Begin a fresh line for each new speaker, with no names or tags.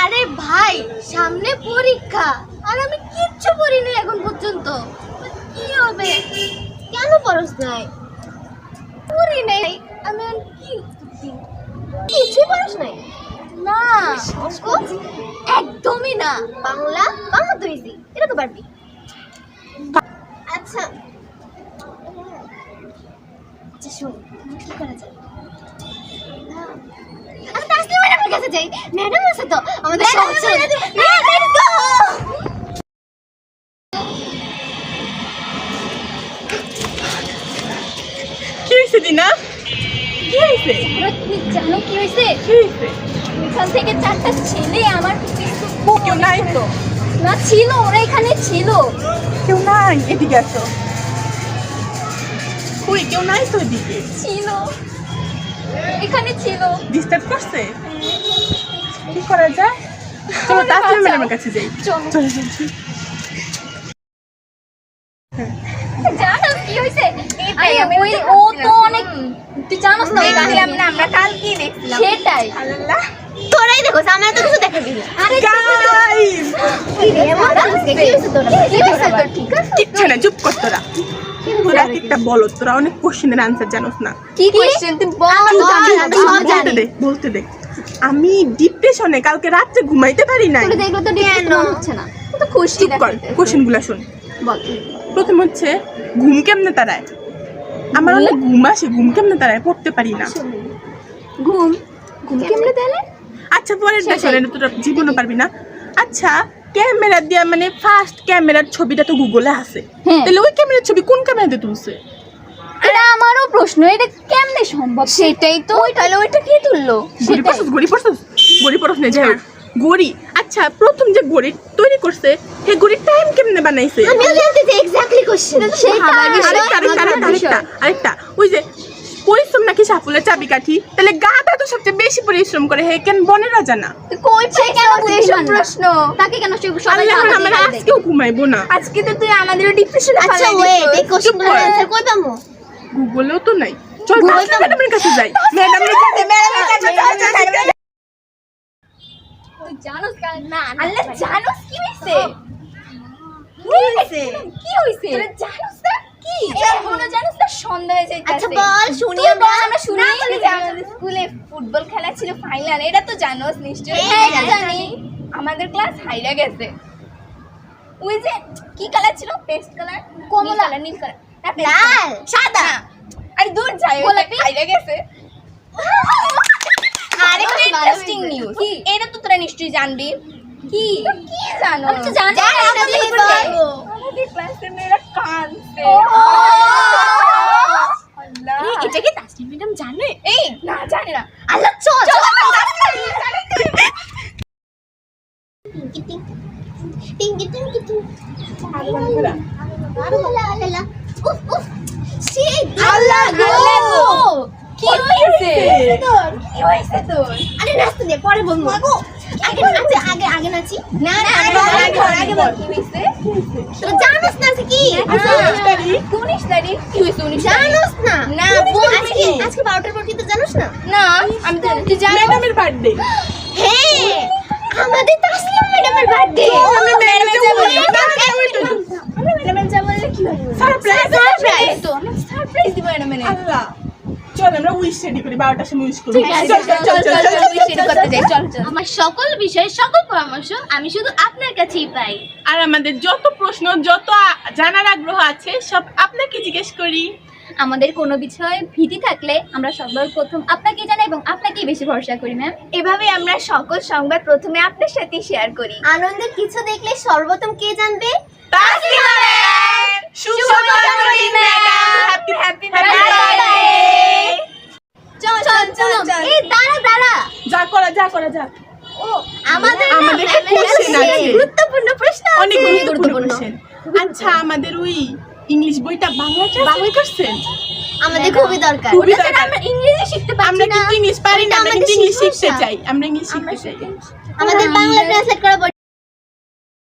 আরে ভাই, সামনে পরীক্ষা। আর আমি কিচ্ছু পড়িনি এখন পর্যন্ত। কি হবে? কেন পড়স নাই? পড়ি নাই। আমি কি কিছুই পড়স নাই? না একদমই না। বাংলা বাংলা তো ইজি এটা তো পারবি। আচ্ছা আচ্ছা শোন কি করা যায় আমি ম্যাডামের কাছে যাই। ম্যাডাম আছে তো আমাদের সব ছেড়ে হ্যাঁ লেটস গো
কি হয়েছে দিনা? কি হয়েছে?
জানো কি হয়েছে?
কি
থেকে চারটা ছেলে আমার
কেউ নাই তো?
না ছিল ওরা এখানে ছিল।
কেউ নাই এদিকে আসো। কই? কেউ নাই তো এদিকে?
ছিল। এখানে ছিল।
ডিস্টার্ব করছে? কি করা যায়? চলো তাসলিম ম্যাডামের কাছে যাই।
চলো।
চলো চলো চলো।
জানো কি হয়েছে? আরে ওই ও তো অনেক তুই জানোস না
দেখলাম না আমরা কালকেই দেখছিলাম।
সেটাই।
আল্লাহ।
তোরাই দেখো আমার তো কিছু দেখাবি না আরে
গাইস
কি রে মজা কি হয়েছে তোর? কি হয়েছে তোর? ঠিক আছে।
কিচ্ছু না চুপ কর তোরা। তোরা একটা বলো তোরা অনেক কোশ্চেনের আনসার জানোস না।
কি কোশ্চেন তুই বল।
আমি জানি না,
চুপ,
সব
বলতে দে বলতে দে। আমি ডিপ্রেশনে কালকে রাত্রে ঘুমাইতে পারি নাই।
তোর দেখলে তো ডিপ্রেশন হচ্ছে না।
তো খুশি
কর কোশ্চেনগুলা শোন।
বল।
প্রথম হচ্ছে ঘুম কেমনে তারায় আমার অনেক ঘুম? আসে ঘুম কেমনে তারায় পড়তে পারি না।
ঘুম। ঘুম কেমনে
আচ্ছা পরের
সেটাই।
তোরা জীবনও পারবি না। আচ্ছা ক্যামেরা দিয়ে মানে ফার্স্ট ক্যামেরার ছবিটা তো গুগলে আছে।
হ্যাঁ।
তাহলে ওই ক্যামেরার ছবি কোন ক্যামেরাতে তুলছে?
এটা আমারও প্রশ্ন এটা কেমনে সম্ভব?
সেটাই তো। তাহলে ওইটা কে তুললো?
গড়ি পড়ছস গড়ি পড়ছস? গড়ি পড়ছ না যাই গড়ি? আচ্ছা প্রথম যে গড়ি তৈরি করছে সেই গড়ির টাইম কেমনে বানাইছে?
আমিও জানতে চাই এক্স্যাক্টলি কোশ্চেন সেটা
আরেকটা আরেকটা ওই যে পরিশ্রম নাকি সাফল্যের চাবিকাঠি? তাহলে তো সবচেয়ে বেশি পরিশ্রম করে হে কেন বনেরা জানা
কই
সে কেন?
প্রশ্ন।
তাকে কেন সে সবাই
আল্লাহ আমরা? আজকেও ঘুমাইবো না।
আজকে তো তুই আমাদের ডিপ্রেশনে
আচ্ছা ওয়েট এই কোশ্চেনগুলোর অ্যানসার কই পামু
গুগলেও তো নাই। চল ম্যাডামের কাছে যাই। ম্যাডামের কাছে ম্যাডামের কাছে চল।
তুই জানোস না
আল্লাহ জানোস কি হইছে?
কি হইছে?
কি হইছে? তোরা জানোস কি? জানোস না সন্ধ্যা হয়ে যাইতাছে।
আচ্ছা বল শুনি আমরা।
আমরা শুনি। যে আমাদের স্কুলে ফুটবল খেলা ছিল ফাইনাল এটা তো জানোস নিশ্চয়ই।
হ্যাঁ,
এটা
জানি।
আমাদের ক্লাস হাইরা গেছে। ওই যে কি কালার ছিল? পেস্ট কালার
কমলা।
নীল কালার
লাল,
সাদা। আরে দূর যাই
গোলাপি?
হাইরা গেছে। আরেকটা ইন্টারেস্টিং। নিউজ এটা তো তোরা নিশ্চয়ই জানবি। কি? কি জানো
আমি তো জানি না,
জানি
এটা
না,
দিয়ে
বলব।
বলব।
আমাদের ক্লাসের মেয়েরা কাঁদছে আল্লাহ
এটা কি তাসলিম ম্যাডাম জানে
এই না জানি না
আল্লাহ চল
চল,
টিঙ্কি টিঙ্কি টিঙ্কি আল্লাহ উফ উফ সেই
আল্লাহ গো। কি হয়েছে
তোর?
কি হয়েছে তোর
আরে নাচতে দে পরে বলব। আগে আগে আগে আগে নাচি।
না না
আগে বল, আগে বল, আগে বল।
কি হয়েছে?
তো জানোস না আজকে কি?
আচ্ছা,
কি?
জানোস না?
না,
আজকে
কি?
পর কিন্তু জানোস না?
না আমি তো জানো
ম্যাডামের বার্থডে
হ্যাঁ আমাদের ম্যাডামের বার্থডে।
আমি আমরা
কি
সারপ্রাইজ
সারপ্রাইজ তো আমি সারপ্রাইজ দিব মানে।
আল্লাহ। চল আমরা উইশ রেডি করি বারোটার সময় উইশ করি চল চল চল চল চল
চল করতে যাই চল চল।
আমার সকল বিষয়ে সকল পরামর্শ আমি শুধু আপনার কাছেই পাই।
আর আমাদের যত প্রশ্ন যত জানার আগ্রহ আছে সব আপনাকে জিজ্ঞেস করি।
আমাদের কোনো বিষয়ে ভীতি থাকলে আমরা সবার প্রথম আপনাকে জানাই এবং আপনাকেই বেশি ভরসা করি ম্যাম
এভাবে আমরা সকল সংবাদ প্রথমে আপনার সাথে শেয়ার করি।
আনন্দের কিছু দেখলে সর্বপ্রথম কে জানবে?
যা করা যা করা যা।
ও আমাদের
আমাদের।
গুরুত্বপূর্ণ প্রশ্ন।
অনেক গুরুত্বপূর্ণ আচ্ছা আমাদের ওই ইংলিশ বইটা বাংলা বাংলা করছেন
আমাদের খুবই দরকার।
খুবই দরকার।
আমরা ইংরেজি শিখতে পারছি
আমরা
না
কিন্তু ইংলিশ পারি না আমরা কিন্তু ইংলিশ শিখতে চাই আমরা ইংলিশ শিখতে চাই।
আমাদের বাংলা ট্রান্সলেট করা